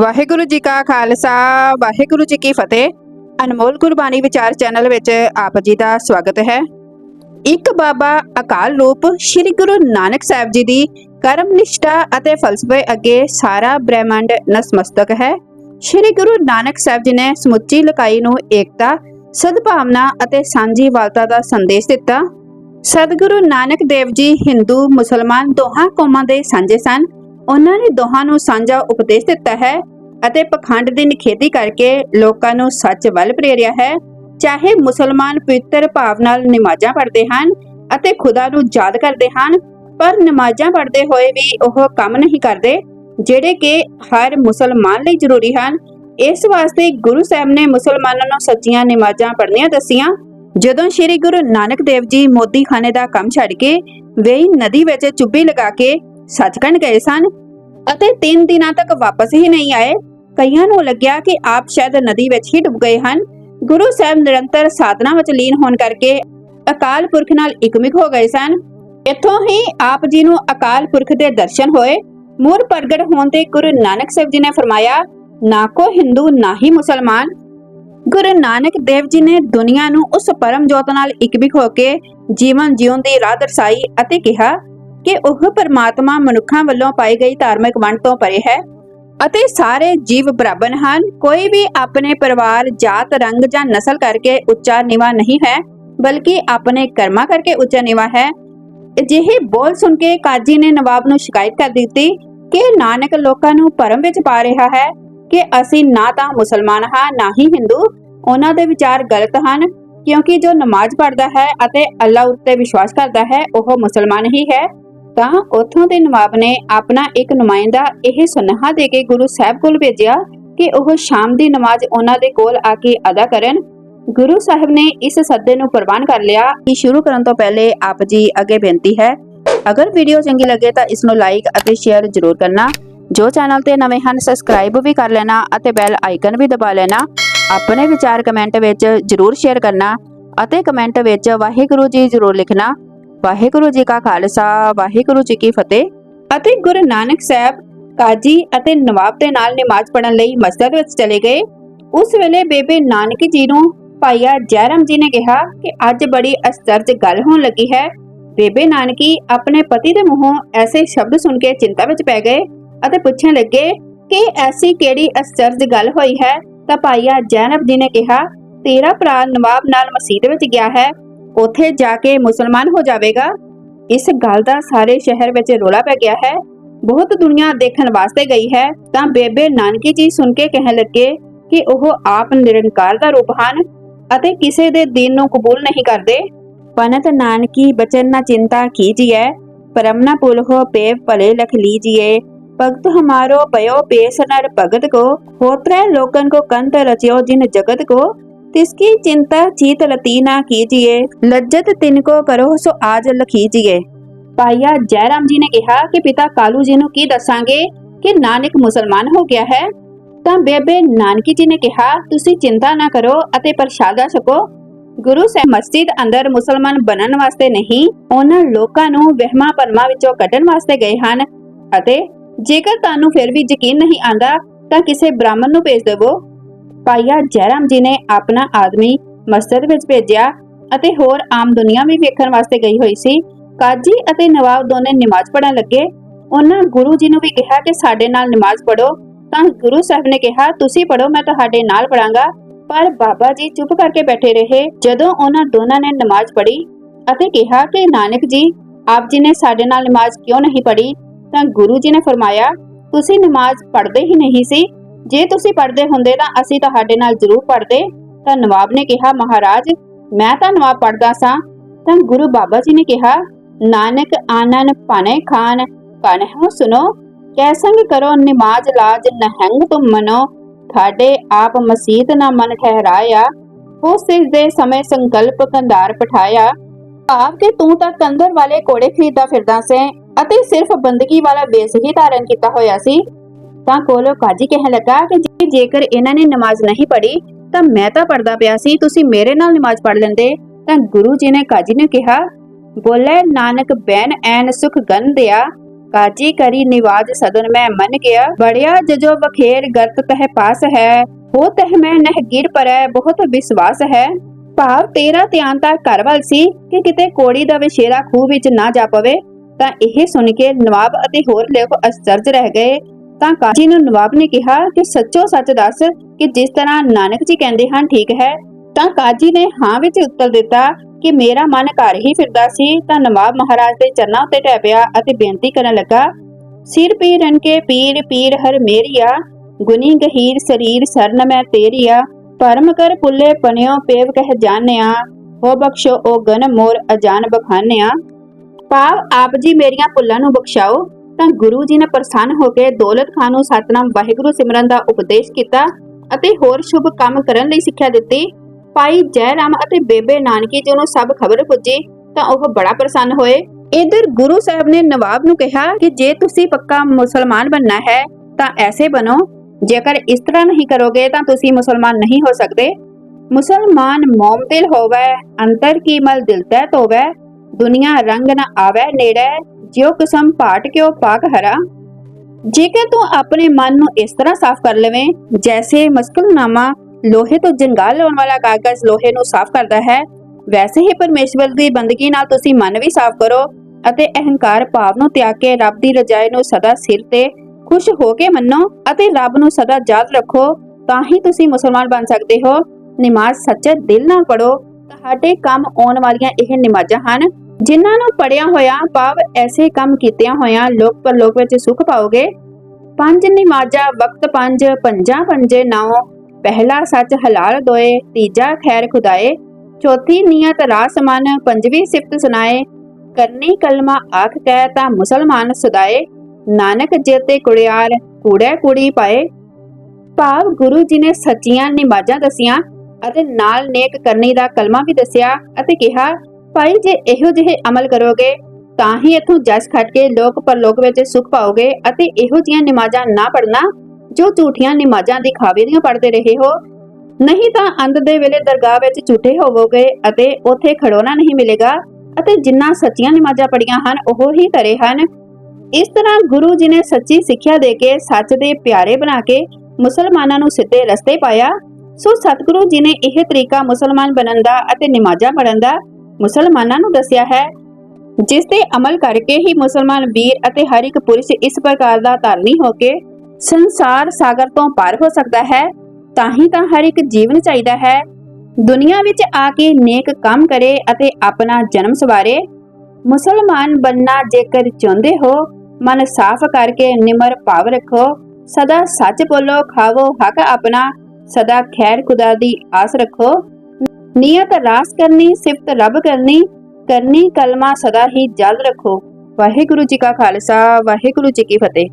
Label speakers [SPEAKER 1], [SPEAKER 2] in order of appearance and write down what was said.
[SPEAKER 1] ਵਾਹਿਗੁਰੂ ਜੀ ਕਾ ਖਾਲਸਾ, ਵਾਹਿਗੁਰੂ ਜੀ ਕੀ ਫਤਿਹ। ਅਨਮੋਲ ਗੁਰਬਾਣੀ ਵਿਚਾਰ ਚੈਨਲ ਵਿੱਚ ਆਪ ਜੀ ਦਾ ਸਵਾਗਤ ਹੈ। ਇੱਕ ਬਾਬਾ ਅਕਾਲ ਰੂਪ ਸ੍ਰੀ ਗੁਰੂ ਨਾਨਕ ਸਾਹਿਬ ਜੀ ਦੀ ਕਰਮ ਨਿਸ਼ਠਾ ਅਤੇ ਫਲਸਫੇ ਅੱਗੇ ਸਾਰਾ ਬ੍ਰਹਿਮੰਡ ਨਸਮਸਤਕ ਹੈ। ਸ੍ਰੀ ਗੁਰੂ ਨਾਨਕ ਸਾਹਿਬ ਜੀ ਨੇ ਸਮੁੱਚੀ ਲਕਾਈ ਨੂੰ ਏਕਤਾ, ਸਦਭਾਵਨਾ ਅਤੇ ਸਾਂਝੀ ਵਾਲਤਾ ਦਾ ਸੰਦੇਸ਼ ਦਿੱਤਾ। ਸਤਿਗੁਰੂ ਨਾਨਕ ਦੇਵ ਜੀ ਹਿੰਦੂ, ਮੁਸਲਮਾਨ ਦੋਹਾਂ ਕੌਮਾਂ ਦੇ ਸਾਂਝੇ ਸਨ। ਉਹਨਾਂ ਨੇ ਦੋਹਾਂ ਨੂੰ ਸਾਂਝਾ ਉਪਦੇਸ਼ ਦਿੱਤਾ ਹੈ ਅਤੇ ਪਖੰਡ ਦੀ ਨਿਖੇਧੀ ਕਰਕੇ ਲੋਕਾਂ ਨੂੰ ਸੱਚ ਵੱਲ ਪ੍ਰੇਰਿਆ ਹੈ। ਚਾਹੇ ਮੁਸਲਮਾਨ ਪਵਿੱਤਰ ਭਾਵ ਨਾਲ ਨਮਾਜ਼ਾਂ ਪੜ੍ਹਦੇ ਹਨ ਅਤੇ ਖੁਦਾ ਨੂੰ ਯਾਦ ਕਰਦੇ ਹਨ, ਪਰ ਨਮਾਜ਼ਾਂ ਪੜ੍ਹਦੇ ਹੋਏ ਵੀ ਉਹ ਕੰਮ ਨਹੀਂ ਕਰਦੇ, ਜਿਹੜੇ ਕਿ ਹਰ ਮੁਸਲਮਾਨ ਲਈ ਜ਼ਰੂਰੀ ਹਨ। ਇਸ ਵਾਸਤੇ ਗੁਰੂ ਸਾਹਿਬ ਨੇ ਮੁਸਲਮਾਨਾਂ ਨੂੰ ਸੱਚੀਆਂ ਨਮਾਜ਼ਾਂ ਪੜ੍ਹਨੀਆਂ ਦੱਸੀਆਂ। ਜਦੋਂ ਸ੍ਰੀ ਗੁਰੂ ਨਾਨਕ ਦੇਵ ਜੀ ਮੋਦੀਖਾਨੇ ਦਾ ਕੰਮ ਛੱਡ ਕੇ ਵੇਈ ਨਦੀ ਵਿੱਚ ਚੁੱਭੀ ਲਗਾ ਕੇ ਸੱਚਖੰਡ ਗਏ ਸਨ ਅਤੇ 3 ਦਿਨਾਂ ਤੱਕ ਵਾਪਸ ਹੀ ਨਹੀਂ ਆਏ। ਕਈਆਂ ਨੂੰ ਲੱਗਿਆ ਕਿ ਆਪ ਸ਼ਾਇਦ ਨਦੀ ਵਿੱਚ ਹੀ ਡੁੱਬ ਗਏ ਹਨ। ਗੁਰੂ ਸਾਹਿਬ ਨਿਰੰਤਰ ਸਾਧਨਾ ਵਿੱਚ ਲੀਨ ਹੋਣ ਕਰਕੇ ਅਕਾਲ ਪੁਰਖ ਨਾਲ ਇਕਮਿਕ ਹੋ ਗਏ ਸਨ। ਇੱਥੋਂ ਹੀ ਆਪ ਜੀ ਨੂੰ ਅਕਾਲ ਪੁਰਖ ਦੇ ਦਰਸ਼ਨ ਹੋਏ। ਮੂਰ ਪ੍ਰਗਟ ਹੋਣ ਤੇ ਗੁਰੂ ਨਾਨਕ ਸਾਹਿਬ ਜੀ ਨੇ ਫਰਮਾਇਆ, ਨਾ ਕੋ ਹਿੰਦੂ, ਨਾ ਹੀ ਮੁਸਲਮਾਨ। ਗੁਰੂ ਨਾਨਕ ਦੇਵ ਜੀ ਨੇ ਦੁਨੀਆ ਨੂੰ ਉਸ ਪਰਮ ਜੋਤ ਨਾਲ ਇਕਮਿਕ ਹੋ ਕੇ ਜੀਵਨ ਜਿਉਣ ਦੀ ਰਾਹ ਦਰਸਾਈ ਅਤੇ ਕਿਹਾ ਕਿ ਉਹ ਪਰਮਾਤਮਾ ਮਨੁੱਖਾਂ ਵੱਲੋਂ ਪਾਈ ਗਈ ਧਾਰਮਿਕ ਵੰਡ ਤੋਂ ਪਰੇ ਹੈ ਅਤੇ ਸਾਰੇ ਜੀਵ ਬਰਾਬਰ ਹਨ। ਕੋਈ ਵੀ ਆਪਣੇ ਪਰਿਵਾਰ, ਜਾਤ, ਰੰਗ ਜਾਂ ਨਸਲ ਕਰਕੇ ਉੱਚਾ ਨੀਵਾ ਨਹੀਂ ਹੈ, ਬਲਕਿ ਆਪਣੇ ਕਰਮਾਂ ਕਰਕੇ ਉੱਚਾ ਨੀਵਾ ਹੈ। ਅਜਿਹੇ ਬੋਲ ਸੁਣ ਕੇ ਕਾਜੀ ਨੇ ਨਵਾਬ ਨੂੰ ਸ਼ਿਕਾਇਤ ਕਰ ਦਿੱਤੀ ਕਿ ਨਾਨਕ ਲੋਕਾਂ ਨੂੰ ਭਰਮ ਵਿੱਚ ਪਾ ਰਿਹਾ ਹੈ ਕਿ ਅਸੀਂ ਨਾ ਤਾਂ ਮੁਸਲਮਾਨ ਹਾਂ, ਨਾ ਹੀ ਹਿੰਦੂ। ਉਹਨਾਂ ਦੇ ਵਿਚਾਰ ਗਲਤ ਹਨ, ਕਿਉਂਕਿ ਜੋ ਨਮਾਜ਼ ਪੜ੍ਹਦਾ ਹੈ ਅਤੇ ਅੱਲਾ ਉੱਤੇ ਵਿਸ਼ਵਾਸ ਕਰਦਾ ਹੈ, ਉਹ ਮੁਸਲਮਾਨ ਹੀ ਹੈ। ਤਾਂ ਉੱਥੋਂ ਦੇ ਨਵਾਬ ਨੇ ਆਪਣਾ ਇੱਕ ਨੁਮਾਇੰਦਾ ਇਹ ਸੁਨੇਹਾ ਦੇ ਕੇ ਗੁਰੂ ਸਾਹਿਬ ਕੋਲ ਭੇਜਿਆ ਕਿ ਉਹ ਸ਼ਾਮ ਦੀ ਨਮਾਜ਼ ਉਹਨਾਂ ਦੇ ਕੋਲ ਆ ਕੇ ਅਦਾ ਕਰਨ। ਗੁਰੂ ਸਾਹਿਬ ਨੇ ਇਸ ਸੱਦੇ ਨੂੰ ਪ੍ਰਵਾਨ ਕਰ ਲਿਆ। ਕਿ ਸ਼ੁਰੂ ਕਰਨ ਤੋਂ ਪਹਿਲੇ ਆਪ ਜੀ ਅੱਗੇ ਬੇਨਤੀ ਹੈ, ਅਗਰ ਵੀਡੀਓ ਚੰਗੀ ਲੱਗੇ ਤਾਂ ਇਸ ਨੂੰ ਲਾਈਕ ਅਤੇ ਸ਼ੇਅਰ ਜ਼ਰੂਰ ਕਰਨਾ। ਜੋ ਚੈਨਲ ਤੇ ਨਵੇਂ ਹਨ ਸਬਸਕ੍ਰਾਈਬ ਵੀ ਕਰ ਲੈਣਾ ਅਤੇ ਬੈਲ ਆਈਕਨ ਵੀ ਦਬਾ ਲੈਣਾ। ਆਪਣੇ ਵਿਚਾਰ ਕਮੈਂਟ ਵਿੱਚ ਜ਼ਰੂਰ ਸ਼ੇਅਰ ਕਰਨਾ ਅਤੇ ਕਮੈਂਟ ਵਿੱਚ ਵਾਹਿਗੁਰੂ ਜੀ ਜ਼ਰੂਰ ਲਿਖਣਾ। ਵਾਹਿਗੁਰੂ ਜੀ ਕਾ ਖਾਲਸਾ, ਵਾਹਿਗੁਰੂ ਜੀ ਕੀ ਫਤਿਹ। ਅਤੇ ਗੁਰੂ ਨਾਨਕ ਸਾਹਿਬ ਕਾਜੀ ਅਤੇ ਨਵਾਬ ਦੇ ਨਾਲ ਨਮਾਜ਼ ਪੜ੍ਹਨ ਲਈ ਮਸਜਿਦ ਵਿੱਚ ਚਲੇ ਗਏ। ਉਸ ਵੇਲੇ ਬੇਬੇ ਨਾਨਕੀ ਜੀ ਨੂੰ ਭਾਈਆ ਜੈਰਮ ਜੀ ਨੇ ਕਿਹਾ ਕਿ ਅੱਜ ਬੜੀ ਅਸਚਰਜ ਗੱਲ ਹੋਣ ਲੱਗੀ ਹੈ। ਬੇਬੇ ਨਾਨਕੀ ਆਪਣੇ ਪਤੀ ਦੇ ਮੂੰਹੋਂ ਐਸੇ ਸ਼ਬਦ ਸੁਣ ਕੇ ਚਿੰਤਾ ਵਿੱਚ ਪੈ ਗਏ ਅਤੇ ਪੁੱਛਣ ਲੱਗੇ ਕਿ ਐਸੀ ਕਿਹੜੀ ਅਸਚਰਜ ਗੱਲ ਹੋਈ ਹੈ? ਤਾਂ ਭਾਈਆ ਜੈਨਬ ਜੀ ਨੇ ਕਿਹਾ, ਤੇਰਾ ਭਰਾ ਨਵਾਬ ਨਾਲ ਮਸਜਿਦ ਵਿੱਚ ਗਿਆ ਹੈ। ਉੱਥੇ ਜਾ ਕੇ ਮੁਸਲਮਾਨ ਹੋ ਜਾਵੇਗਾ। ਇਸ ਗੱਲ ਦਾ ਸਾਰੇ ਸ਼ਹਿਰ ਵਿੱਚ ਰੋਲਾ ਪੈ ਗਿਆ ਹੈ। ਬਹੁਤ ਦੁਨੀਆ ਦੇਖਣ ਵਾਸਤੇ ਗਈ ਹੈ। ਤਾਂ ਬੇਬੇ ਨਾਨਕੀ ਜੀ ਸੁਣ ਕੇ ਕਹਿਣ ਲੱਗੇ ਕਿ ਉਹ ਆਪ ਨਿਰੰਕਾਰ ਦਾ ਰੂਪ ਹਨ ਅਤੇ ਕਿਸੇ ਦੇ ਦੀਨ ਨੂੰ ਕਬੂਲ ਨਹੀਂ ਕਰਦੇ। ਪਨਤ ਨਾਨਕੀ, ਬਚਨ ਨਾ ਚਿੰਤਾ ਕੀਜੀਏ ਪਰਮ ਨਾ ਪੁਲ ਹੋ ਪੇਵ ਭਲੇ ਲਖ ਲੀਜੀਏ ਭਗਤ ਹਮਾਰੋ ਪਇਓ ਪੇਸ ਨਰ ਭਗਤ ਕੋ, ਹੋਤਰੇ ਲੋਕਨ ਕੋ ਕੰਤ ਰਚਿਓ, ਜਿਨ ਜਗਤ ਕੋ। तिसकी चिंता चीत लती ना कीजिए लज्जत तिनको करो सो आज लखीजिए ਭਾਈਆ ਜੈਰਾਮ ਜੀ ਨੇ ਕਿਹਾ ਕਿ ਪਿਤਾ ਕਾਲੂ ਜੀ ਨੂੰ ਕੀ ਦੱਸਾਂਗੇ ਕਿ ਨਾਨਕ ਮੁਸਲਮਾਨ ਹੋ ਗਿਆ ਹੈ ਤਾਂ ਬੇਬੇ ਨਾਨਕੀ ਜੀ ਨੇ ਕਿਹਾ ਤੁਸੀਂ ਚਿੰਤਾ ਨਾ ਕਰੋ ਅਤੇ ਪ੍ਰਸ਼ਾਦਾ ਛਕੋ ਗੁਰੂ ਸਾਹਿਬ ਮਸਜਿਦ ਅੰਦਰ ਮੁਸਲਮਾਨ ਬਣਨ ਵਾਸਤੇ ਨਹੀਂ ਉਹਨਾਂ ਲੋਕਾਂ ਨੂੰ ਵਹਿਮਾਂ ਭਰਮਾਂ ਵਿੱਚੋਂ ਕੱਢਣ ਵਾਸਤੇ ਗਏ ਹਨ ਅਤੇ ਜੇਕਰ ਤੁਹਾਨੂੰ ਫਿਰ ਵੀ ਯਕੀਨ ਨਹੀਂ ਆਂਦਾ ਤਾਂ ਕਿਸੇ ਬ੍ਰਾਹਮਣ ਨੂੰ ਭੇਜ ਦੇਵੋ ਭਾਈਆ ਜੈਰਾਮ ਜੀ ਨੇ ਆਪਣਾ ਆਦਮੀ ਮਸਜਿਦ ਵਿੱਚ ਭੇਜਿਆ ਅਤੇ ਹੋਰ ਆਮ ਦੁਨੀਆ ਵੀ ਵੇਖਣ ਵਾਸਤੇ ਗਈ ਹੋਈ ਸੀ। ਕਾਜੀ ਅਤੇ ਨਵਾਬ ਦੋਨੇ ਨਮਾਜ਼ ਪੜਨ ਲੱਗੇ। ਉਹਨਾਂ ਗੁਰੂ ਜੀ ਨੂੰ ਵੀ ਕਿਹਾ ਕਿ ਸਾਡੇ ਨਾਲ ਨਮਾਜ਼ ਪੜੋ ਤਾਂ ਗੁਰੂ ਸਾਹਿਬ ਨੇ ਕਿਹਾ, ਤੁਸੀਂ ਪੜੋ ਮੈਂ ਤੁਹਾਡੇ ਨਾਲ ਪੜਾਂਗਾ ਪਰ ਬਾਬਾ ਜੀ ਚੁੱਪ ਕਰਕੇ ਬੈਠੇ ਰਹੇ। ਜਦੋਂ ਉਹਨਾਂ ਦੋਨਾਂ ਨੇ ਨਮਾਜ਼ ਪੜ੍ਹੀ ਅਤੇ ਕਿਹਾ ਕਿ, ਨਾਨਕ ਜੀ, ਆਪ ਜੀ ਨੇ ਸਾਡੇ ਨਾਲ ਨਮਾਜ਼ ਕਿਉਂ ਨਹੀਂ ਪੜ੍ਹੀ? ਤਾਂ ਗੁਰੂ ਜੀ ਨੇ ਫਰਮਾਇਆ, ਤੁਸੀਂ ਨਮਾਜ਼ ਪੜ੍ਹਦੇ ਹੀ ਨਹੀਂ ਸੀ। ਜੇ ਤੁਸੀਂ ਪੜਦੇ ਹੁੰਦੇ ਤਾਂ ਅਸੀਂ ਤੁਹਾਡੇ ਨਾਲ ਜ਼ਰੂਰ ਪੜ੍ਹਦੇ। ਤਾਂ ਨਵਾਬ ਨੇ ਕਿਹਾ, ਮਹਾਰਾਜ, ਮੈਂ ਤਾਂ ਨਵਾਬ ਪੜ੍ਹਦਾ ਸਾਂ। ਤਾਂ ਗੁਰੂ ਬਾਬਾ ਜੀ ਨੇ ਕਿਹਾ, ਨਾਨਕ ਆਨਨ ਪਾਣੇ ਖਾਨ ਕਨਹੁ ਸੁਨੋ ਕੈਸੰਗ ਕਰੋ ਨਿਮਾਜ਼ ਲਾਜ ਨਹੰਗ ਤੁਮ ਮਨੋ। ਤੁਹਾਡੇ ਆਪ ਮਸੀਤ ਨਾ ਮਨ ਠਹਿਰਾਇਆ, ਹੋ ਸਿਰ ਦੇ ਸਮੇਂ ਸੰਕਲਪ ਕੰਧਾਰ ਪਠਾਇਆ। ਭਾਵ ਕਿ ਤੂੰ ਤਾਂ ਕੰਦਰ ਵਾਲੇ ਕੋੜੇ ਖਰੀਦਾ ਫਿਰਦਾ ਸੇ, ਅਤੇ ਸਿਰਫ ਬੰਦਗੀ ਵਾਲਾ ਵੇਸ ਹੀ ਧਾਰਨ ਕੀਤਾ ਹੋਇਆ ਸੀ। ਤਾਂ ਕੋਲੋ ਕਾਜੀ ਕਹਿਣ ਲੱਗਾ ਕਿ ਜੇਕਰ ਇਹਨਾਂ ਨੇ ਨਮਾਜ਼ ਨਹੀਂ ਪੜ੍ਹੀ, ਤਾਂ ਮੈਂ ਤਾਂ ਪੜਦਾ ਪਿਆ ਸੀ, ਤੁਸੀਂ ਮੇਰੇ ਨਾਲ ਨਮਾਜ਼ ਪੜ੍ਹ ਲੈਂਦੇ। ਤਾਂ ਗੁਰੂ ਜੀ ਨੇ ਕਾਜੀ ਨੂੰ ਕਿਹਾ, ਬੋਲੇ, ਨਾਨਕ ਬੈਨ ਐਨ ਸੁਖ ਗੰਧਿਆ ਕਾਜੀ ਕਰੀ ਨਿਵਾਜ ਸਦਨ ਮੈਂ ਮੰਨ ਗਿਆ, ਬੜਿਆ ਜਜੋ ਬਖੇਰ ਗਰਤ ਤਹ ਪਾਸ ਹੈ। ਹੋ ਤਹ ਮੈਂ ਨਹਿ ਗਿਰ ਪਰੈ, ਬਹੁਤ ਵਿਸ਼ਵਾਸ ਹੈ। ਭਾਵ ਤੇਰਾ ਧਿਆਨ ਤਾਂ ਘਰ ਵੱਲ ਸੀ ਕਿ ਕਿਤੇ ਕੋੜੀ ਦਾ ਵਿਸ਼ੇਰਾ ਖੂਹ ਵਿੱਚ ਨਾ ਜਾ ਪਵੇ। ਤਾਂ ਇਹ ਸੁਣ ਕੇ ਨਵਾਬ ਅਤੇ ਹੋਰ ਲੋਕ ਅਸਚਰਜ ਰਹਿ ਗਏ। ਤਾਂ ਕਾਜੀ ਨੂੰ ਨਵਾਬ ਨੇ ਕਿਹਾ ਕਿ ਸੱਚੋ ਸੱਚ ਦੱਸ ਕਿ ਜਿਸ ਤਰ੍ਹਾਂ ਨਾਨਕ ਜੀ ਕਹਿੰਦੇ ਹਨ, ਠੀਕ ਹੈ। ਤਾਂ ਕਾਜੀ ਨੇ ਹਾਂ ਵਿੱਚ ਉੱਤਰ ਦਿੱਤਾ ਕਿ ਮੇਰਾ ਮਨ ਘਰ ਹੀ ਫਿਰਦਾ ਸੀ, ਤਾਂ ਨਵਾਬ ਮਹਾਰਾਜ ਦੇ ਚਰਨਾਂ ਉੱਤੇ ਟਹਿ ਪਿਆ ਅਤੇ ਬੇਨਤੀ ਕਰਨ ਲੱਗਾ, ਸਿਰ ਪੀਰਨ ਕੇ ਪੀਰ ਪੀਰ ਹਰ ਮੇਰੀਆ ਗੁਨੀ ਗਹੀਰ ਸਰੀਰ ਸਰਨ ਮੈਂ ਤੇਰੀਆ, ਪਰਮ ਕਰ ਪੁੱਲੇ ਪਨਿਓ ਪੇਵ ਕਹਿ ਜਾਣਿਆ, ਹੋ ਬਖਸ਼ੋ ਓ ਗਨ ਮੋਰ ਅਜਾਨ ਬਖਾਨਿਆ। ਪਾਵ ਆਪ ਜੀ ਮੇਰੀਆਂ ਭੁੱਲਾਂ ਨੂੰ ਬਖਸ਼ਾਓ ਤਾਂ ਗੁਰੂ ਜੀ ਨੇ ਪ੍ਰਸੰਨ ਹੋ ਕੇ ਦੌਲਤ ਖਾਨ ਨੂੰ ਸਤਨਾਮ ਵਾਹਿਗੁਰੂ ਸਿਮਰਨ ਦਾ ਉਪਦੇਸ਼ ਕੀਤਾ ਅਤੇ ਹੋਰ ਸ਼ੁਭ ਕੰਮ ਕਰਨ ਲਈ ਸਿੱਖਿਆ ਦਿੱਤੀ। ਭਾਈ ਜੈ ਰਾਮ ਅਤੇ ਬੇਬੇ ਨਾਨਕੀ ਜੀ ਨੂੰ ਸਭ ਖਬਰ ਪੁੱਜੀ, ਤਾਂ ਉਹ ਬੜਾ ਪ੍ਰਸੰਨ ਹੋਏ। ਇਧਰ ਗੁਰੂ ਸਾਹਿਬ ਨੇ ਨਵਾਬ ਨੂੰ ਕਿਹਾ ਕਿ ਜੇ ਤੁਸੀਂ ਪੱਕਾ ਮੁਸਲਮਾਨ ਬਣਨਾ ਹੈ, ਤਾਂ ਐਸੇ ਬਣੋ। ਜੇਕਰ ਇਸ ਤਰ੍ਹਾਂ ਨਹੀਂ ਕਰੋਗੇ, ਤਾਂ ਤੁਸੀਂ ਮੁਸਲਮਾਨ ਨਹੀਂ ਹੋ ਸਕਦੇ। ਮੁਸਲਮਾਨ ਮੋਮ ਦਿਲ ਹੋਵੇ, ਅੰਤਰ ਕੀ ਮਲ ਦਿਲ ਤੈ ਤੋਵੇ ਦੁਨੀਆ ਰੰਗ ਨਾ ਆਵੇ ਨੇੜੇ, ਜਿਉ ਕਿਸਮ ਪਾਟ ਕਿਉ ਪਾਕ ਹਰਾ। ਜੇਕਰ ਤੂੰ ਆਪਣੇ ਮਨ ਨੂੰ ਇਸ ਤਰ੍ਹਾਂ ਸਾਫ਼ ਕਰ ਲਵੇਂ, ਜੈਸੇ ਮਸਕਲਨਾਮਾ ਲੋਹੇ ਤੋਂ ਜੰਗਾਲ ਲਾਉਣ ਵਾਲਾ ਕਾਗਜ਼ ਲੋਹੇ ਨੂੰ ਸਾਫ਼ ਕਰਦਾ ਹੈ, ਵੈਸੇ ਹੀ ਪਰਮੇਸ਼ਵਰ ਦੀ ਬੰਦਗੀ ਨਾਲ ਤੁਸੀਂ ਮਨ ਵੀ ਸਾਫ਼ ਕਰੋ ਅਤੇ ਅਹੰਕਾਰ ਭਾਵ ਨੂੰ ਤਿਆਗ ਕੇ ਰੱਬ ਦੀ ਰਜਾਈ ਨੂੰ ਸਦਾ ਸਿਰ ਤੇ ਖੁਸ਼ ਹੋ ਕੇ ਮੰਨੋ ਅਤੇ ਰੱਬ ਨੂੰ ਸਦਾ ਯਾਦ ਰੱਖੋ, ਤਾਂ ਹੀ ਤੁਸੀਂ ਮੁਸਲਮਾਨ ਬਣ ਸਕਦੇ ਹੋ। ਨਮਾਜ਼ ਸੱਚੇ ਦਿਲ ਨਾਲ ਪੜੋ ਤੁਹਾਡੇ ਕੰਮ ਆਉਣ ਵਾਲੀਆਂ ਇਹ ਨਮਾਜ਼ਾਂ ਹਨ ਜਿਨ੍ਹਾਂ ਨੂੰ ਪੜਿਆ ਹੋਇਆ ਭਾਵ ਐਸੇ ਕੰਮ ਕੀਤਿਆਂ ਹੋਇਆਂ ਲੋਕ ਪਰਲੋਕ ਵਿੱਚ ਸੁਖ ਪਾਓਗੇ? ਪੰਜ ਨਿਮਾਜ਼ਾ, ਵਕਤ ਪੰਜ, ਪੰਜਾਂ ਪੰਜੇ ਨੌ ਪਹਿਲਾ ਸੱਚ ਹਲਾਲ ਦੋਏ, ਤੀਜਾ ਖੈਰ ਖੁਦਾਏ, ਚੌਥੀ ਨੀਅਤ ਰਾਸ ਮਨ, ਪੰਜਵੀਂ ਸਿਫਤ ਸੁਨਾਏ ਕਰਨੀ ਕਲਮਾ ਆਖ ਕਹਿ ਤਾਂ ਮੁਸਲਮਾਨ ਸਦਾਏ, ਨਾਨਕ ਜੇਤੇ ਕੁੜਿਆਰ ਕੂੜੇ ਕੁੜੀ ਪਾਏ। ਭਾਵ ਗੁਰੂ ਜੀ ਨੇ ਸੱਚੀਆਂ ਨਿਮਾਜ਼ਾਂ ਦਸੀਆਂ ਅਤੇ ਨਾਲ ਨੇਕ ਕਰਨੀ ਦਾ ਕਲਮਾ ਵੀ ਦੱਸਿਆ ਅਤੇ ਕਿਹਾ ਭਾਈ, ਜੇ ਇਹੋ ਜਿਹੇ ਅਮਲ ਕਰੋਗੇ, ਤਾਂ ਹੀ ਇਥੋਂ ਜਸ ਖੱਟ ਕੇ ਲੋਕ ਪਰਲੋਕ ਵਿੱਚ ਸੁਖ ਪਾਓਗੇ ਅਤੇ ਇਹੋ ਜਿਹੀਆਂ ਨਿਮਾਜ਼ਾਂ ਨਾ ਪੜਨਾ ਜੋ ਝੂਠੀਆਂ ਨਿਮਾਜ਼ਾਂ ਦਿਖਾਵੇ ਦੀਆਂ ਪੜਦੇ ਰਹੇ ਹੋ। ਨਹੀਂ ਤਾਂ ਅੰਤ ਦੇ ਵੇਲੇ ਦਰਗਾਹ ਵਿੱਚ ਝੂਠੇ ਹੋਵੋਗੇ ਅਤੇ ਉੱਥੇ ਖੜੋਣਾ ਨਹੀਂ ਮਿਲੇਗਾ ਅਤੇ ਜਿੰਨਾ ਸੱਚੀਆਂ ਨਿਮਾਜ਼ਾਂ ਪੜੀਆਂ ਹਨ, ਉਹ ਹੀ ਕਰੇ ਹਨ। ਇਸ ਤਰ੍ਹਾਂ ਗੁਰੂ ਜੀ ਨੇ ਸੱਚੀ ਸਿੱਖਿਆ ਦੇ ਕੇ ਸੱਚ ਦੇ ਪਿਆਰੇ ਬਣਾ ਕੇ ਮੁਸਲਮਾਨਾਂ ਨੂੰ ਸਿੱਧੇ ਰਸਤੇ ਪਾਇਆ, ਸੋ ਸਤਿਗੁਰੂ ਜੀ ਨੇ ਇਹ ਤਰੀਕਾ ਮੁਸਲਮਾਨ ਬਣਨ ਦਾ ਅਤੇ ਨਮਾਜ਼ਾਂ ਪੜਨ ਦਾ ਮੁਸਲਮਾਨਾਂ ਨੂੰ ਦੱਸਿਆ ਹੈ ਜਿਸ ਤੇ ਅਮਲ ਕਰਕੇ ਹੀ ਮੁਸਲਮਾਨ ਵੀਰ ਅਤੇ ਹਰ ਇੱਕ ਪੁਰਸ਼ ਇਸ ਪ੍ਰਕਾਰ ਦਾ ਧਾਰਨੀ ਹੋ ਕੇ ਸੰਸਾਰ ਸਾਗਰ ਤੋਂ ਪਾਰ ਹੋ ਸਕਦਾ ਹੈ, ਤਾਂ ਹੀ ਤਾਂ ਹਰ ਇੱਕ ਜੀਵਨ ਚਾਹੀਦਾ ਹੈ। ਦੁਨੀਆ ਵਿੱਚ ਆ ਕੇ ਨੇਕ ਕੰਮ ਕਰੇ ਅਤੇ ਆਪਣਾ ਜਨਮ ਸਵਾਰੇ। ਮੁਸਲਮਾਨ ਬੰਨਾ ਜੇਕਰ ਚਾਹੁੰਦੇ ਹੋ, ਮਨ ਸਾਫ਼ ਕਰਕੇ ਨਿਮਰ ਭਾਵ ਰੱਖੋ, ਸਦਾ ਸੱਚ ਬੋਲੋ, ਖਾਵੋ, ਹੱਕ ਆਪਣਾ, ਸਦਾ ਖੈਰ ਖੁਦਾ ਦੀ ਆਸ ਰੱਖੋ। ਨੀਅਤ ਰਾਸ ਕਰਨੀ, ਸਿਫਤ ਰੱਬ ਕਰਨੀ ਕਰਨੀ ਕਲਮਾ ਸਦਾ ਹੀ ਜਲ ਰੱਖੋ। ਵਾਹਿਗੁਰੂ ਜੀ ਕਾ ਖਾਲਸਾ, ਵਾਹਿਗੁਰੂ ਜੀ ਕੀ ਫਤਿਹ।